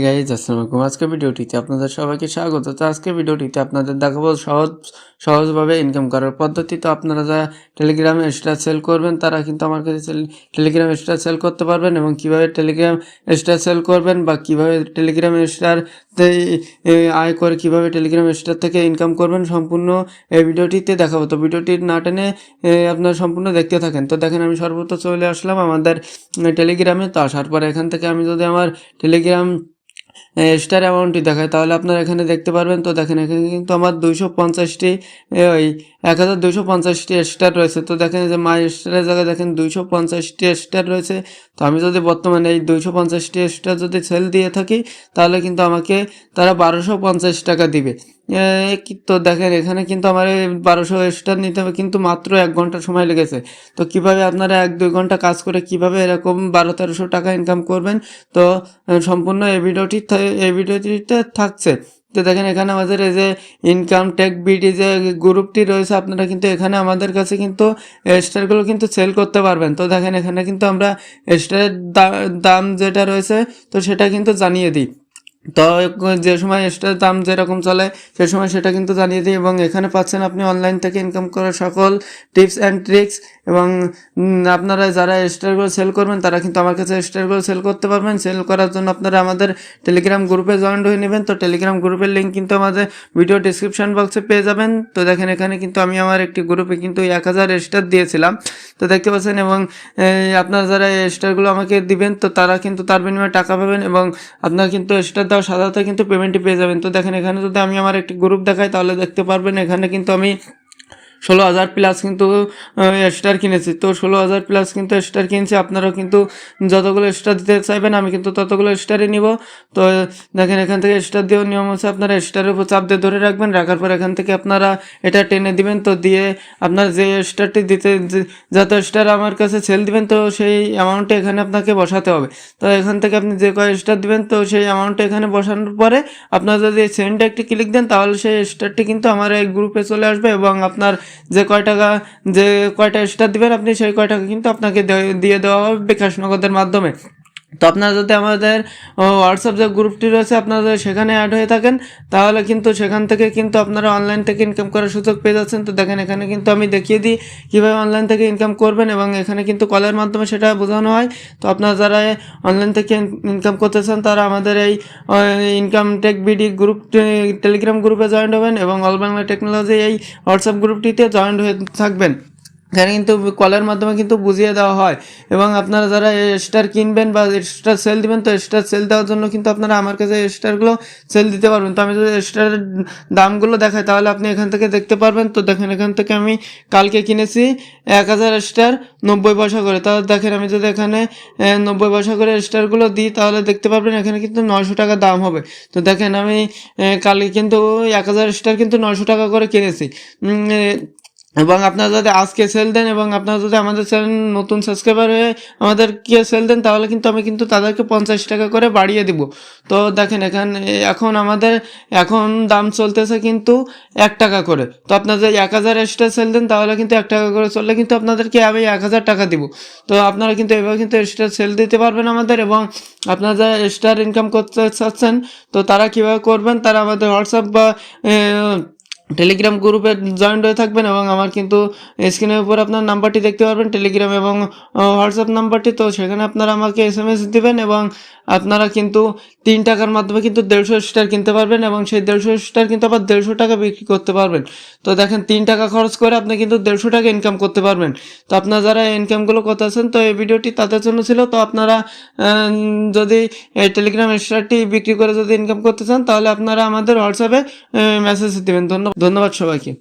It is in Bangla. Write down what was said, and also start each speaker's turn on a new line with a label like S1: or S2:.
S1: গাইজ আসসালামু আলাইকুম আজকে ভিডিওটিতে আপনাদের সবাইকে স্বাগত। তো আজকে ভিডিওটিতে আপনাদের দেখাবো সহজ, সহজভাবে ইনকাম করার পদ্ধতি। তো আপনারা যারা টেলিগ্রামে এক্সট্রা সেল করবেন, তারা কিন্তু আমার কাছে টেলিগ্রাম এক্সট্রা সেল করতে পারবেন এবং কীভাবে টেলিগ্রাম এক্সট্রা সেল করবেন বা কীভাবে টেলিগ্রাম এক্সট্রার আয় করে কীভাবে টেলিগ্রাম এক্সট্রা থেকে ইনকাম করবেন সম্পূর্ণ এই ভিডিওটিতে দেখাবো। তো ভিডিওটি না টেনে আপনারা সম্পূর্ণ দেখতে থাকেন। তো দেখেন, আমি সর্বত্র চলে আসলাম আমাদের টেলিগ্রামে তো আসার পরে এখান থেকে আমি যদি আমার টেলিগ্রাম স্টার অ্যামাউন্টটি দেখায়। তাহলে আপনারা এখানে দেখতে পারবেন, তো দেখেন এখানে কিন্তু আমার দুইশো পঞ্চাশটি ওই এক হাজার দুইশো পঞ্চাশটি স্টার রয়েছে। তো দেখেন যে মাই স্টারের জায়গায় দেখেন দুইশো পঞ্চাশটি স্টার রয়েছে। তো আমি যদি বর্তমানে এই দুইশো পঞ্চাশটি স্টার যদি সেল দিয়ে থাকি, তাহলে কিন্তু আমাকে তারা বারোশো পঞ্চাশ টাকা দিবে। তো দেখেন, এখানে কিন্তু আমার বারোশো স্টার নিতে হবে, কিন্তু মাত্র এক ঘণ্টা সময় লেগেছে। তো কীভাবে আপনারা এক, দুই ঘণ্টা কাজ করে কীভাবে এরকম বারো তেরোশো টাকা ইনকাম করবেন? তো সম্পূর্ণ এই ভিডিওটি এই ভিডিওটিতে থাকছে। তো দেখেন, এখানে আমাদের এই যে ইনকাম টেক বিডি যে গ্রুপটি রয়েছে, আপনারা কিন্তু এখানে আমাদের কাছে কিন্তু স্টারগুলো কিন্তু সেল করতে পারবেন। তো দেখেন, এখানে কিন্তু আমরা স্টারের দাম যেটা রয়েছে, তো সেটা কিন্তু জানিয়ে দিই। তো যে সময় এক্সট্রা দাম যেরকম চলে সে সময় সেটা কিন্তু জানিয়ে দিই এবং এখানে পাচ্ছেন আপনি অনলাইন থেকে ইনকাম করার সকল টিপস অ্যান্ড ট্রিক্স এবং আপনারা যারা স্টারগুলো সেল করবেন, তারা কিন্তু আমার কাছে স্টারগুলো সেল করতে পারবেন। সেল করার জন্য আপনারা আমাদের টেলিগ্রাম গ্রুপে জয়েন হয়ে নেবেন। তো টেলিগ্রাম গ্রুপের লিঙ্ক কিন্তু আমাদের ভিডিও ডিসক্রিপশন বক্সে পেয়ে যাবেন। তো দেখেন এখানে কিন্তু আমি আমার একটি গ্রুপে কিন্তু এক হাজার স্টার দিয়েছিলাম। তো দেখতে পাচ্ছেন এবং আপনারা যারা স্টারগুলো আমাকে দিবেন, তো তারা কিন্তু তার বিনিময়ে টাকা পাবেন এবং আপনারা কিন্তু স্টার সাথে সাথে কিন্তু পেমেন্টটি পেয়ে যাবেন। তো দেখেন, এখানে যদি আমি আমার একটি গ্রুপ দেখাই, তাহলে দেখতে পারবেন, এখানে কিন্তু আমি ষোলো হাজার প্লাস কিন্তু স্টার কিনেছি। তো ষোলো হাজার প্লাস কিন্তু স্টার কিনছি। আপনারাও কিন্তু যতগুলো স্টার দিতে চাইবেন, আমি কিন্তু ততগুলো স্টারই নিব। তো, দেখেন, এখান থেকে স্টার দেওয়ার নিয়ম হচ্ছে আপনারা স্টারের উপর চাপ দিয়ে ধরে রাখবেন। রাখার পর এখান থেকে আপনারা এটা টেনে দিবেন। তো দিয়ে আপনার যে স্টারটি দিতে যত স্টার আমার কাছে সেল দিবেন, তো সেই অ্যামাউন্টটা এখানে আপনাকে বসাতে হবে। তো এখান থেকে আপনি যে কয় স্টার দিবেন, তো সেই অ্যামাউন্টটা এখানে বসানোর পরে আপনার যদি সেন্ডে একটি ক্লিক দেন, তাহলে সেই স্টারটি কিন্তু আমার এই গ্রুপে চলে আসবে এবং আপনার যে কয় টাকা, যে কয়টা সেটা দেবেন আপনি, সেই কয় টাকা কিন্তু আপনাকে দিয়ে দেওয়া হবে বিকাশ নগদের মাধ্যমে। তো আপনারা যদি আমাদের হোয়াটসঅ্যাপ যে গ্রুপটি রয়েছে, আপনারা যদি সেখানে অ্যাড হয়ে থাকেন, তাহলে কিন্তু সেখান থেকে কিন্তু আপনারা অনলাইন থেকে ইনকাম করার সুযোগ পেয়ে যাচ্ছেন। তো দেখেন, এখানে কিন্তু আমি দেখিয়ে দিই কীভাবে অনলাইন থেকে ইনকাম করবেন এবং এখানে কিন্তু কলের মাধ্যমে সেটা বোঝানো হয়। তো আপনারা যারা অনলাইন থেকে ইনকাম করতে চান, তারা আমাদের এই income tech BD group Telegram গ্রুপে জয়েন হবেন এবং অল বাংলা টেকনোলজি এই হোয়াটসঅ্যাপ গ্রুপটিতে জয়েন্ট হয়ে থাকবেন। এখানে কিন্তু কলের মাধ্যমে কিন্তু বুঝিয়ে দেওয়া হয়। এবং আপনারা যারা স্টার কিনবেন বা স্টার সেল দিবেন, তো স্টার সেল দেওয়ার জন্য কিন্তু আপনারা আমার কাছে স্টারগুলো সেল দিতে পারবেন। তো আমি যদি স্টারের দামগুলো দেখাই, তাহলে আপনি এখান থেকে দেখতে পারবেন। তো দেখেন, এখান থেকে আমি কালকে কিনেছি এক হাজার স্টার নব্বই পয়সা করে। তাহলে দেখেন, আমি যদি এখানে নব্বই পয়সা করে স্টারগুলো দিই, তাহলে দেখতে পারবেন এখানে কিন্তু নয়শো টাকা দাম হবে। তো দেখেন, আমি কালকে কিন্তু এক হাজার স্টার কিন্তু নয়শো টাকা করে কিনেছি। এবং আপনারা যদি আজকে সেল দেন এবং আপনারা যদি আমাদের চ্যানেল নতুন সাবস্ক্রাইবার হয়ে আমাদেরকে সেল দেন, তাহলে কিন্তু আমি কিন্তু তাদেরকে পঞ্চাশ টাকা করে বাড়িয়ে দিব। তো দেখেন এখানে, এখন আমাদের, এখন দাম চলতেছে কিন্তু এক টাকা করে। তো আপনারা যদি এক হাজার এক্সট্রা সেল দেন, তাহলে কিন্তু এক টাকা করে চললে কিন্তু আপনাদেরকে আমি এক হাজার টাকা দিব। তো আপনারা কিন্তু এভাবে কিন্তু এক্সট্রা সেল দিতে পারবেন আমাদের এবং আপনারা যারা এক্সট্রা ইনকাম করতে চাচ্ছেন, তো তারা কীভাবে করবেন, তারা আমাদের হোয়াটসঅ্যাপ বা টেলিগ্রাম গ্রুপে জয়েন্ট হয়ে থাকবেন এবং আমার কিন্তু স্ক্রিনের উপর আপনার নাম্বারটি দেখতে পারবেন টেলিগ্রাম এবং হোয়াটসঅ্যাপ নাম্বারটি তো সেখানে আপনারা আমাকে এস এম এস দেবেন এবং আপনারা কিন্তু তিন টাকার মাধ্যমে কিন্তু দেড়শো স্টার কিনতে পারবেন এবং সেই দেড়শো স্টার কিন্তু আবার দেড়শো টাকা বিক্রি করতে পারবেন। তো দেখেন, তিন টাকা খরচ করে আপনি কিন্তু দেড়শো টাকা ইনকাম করতে পারবেন। তো আপনারা যারা ইনকামগুলো করতে আছেন, তো এই ভিডিওটি তাদের জন্য ছিল। তো আপনারা যদি টেলিগ্রাম স্টারটি বিক্রি করে যদি ইনকাম করতে চান, তাহলে আপনারা আমাদের হোয়াটসঅ্যাপে মেসেজ দেবেন। ধন্যবাদ। ধন্যবাদ সবাইকে।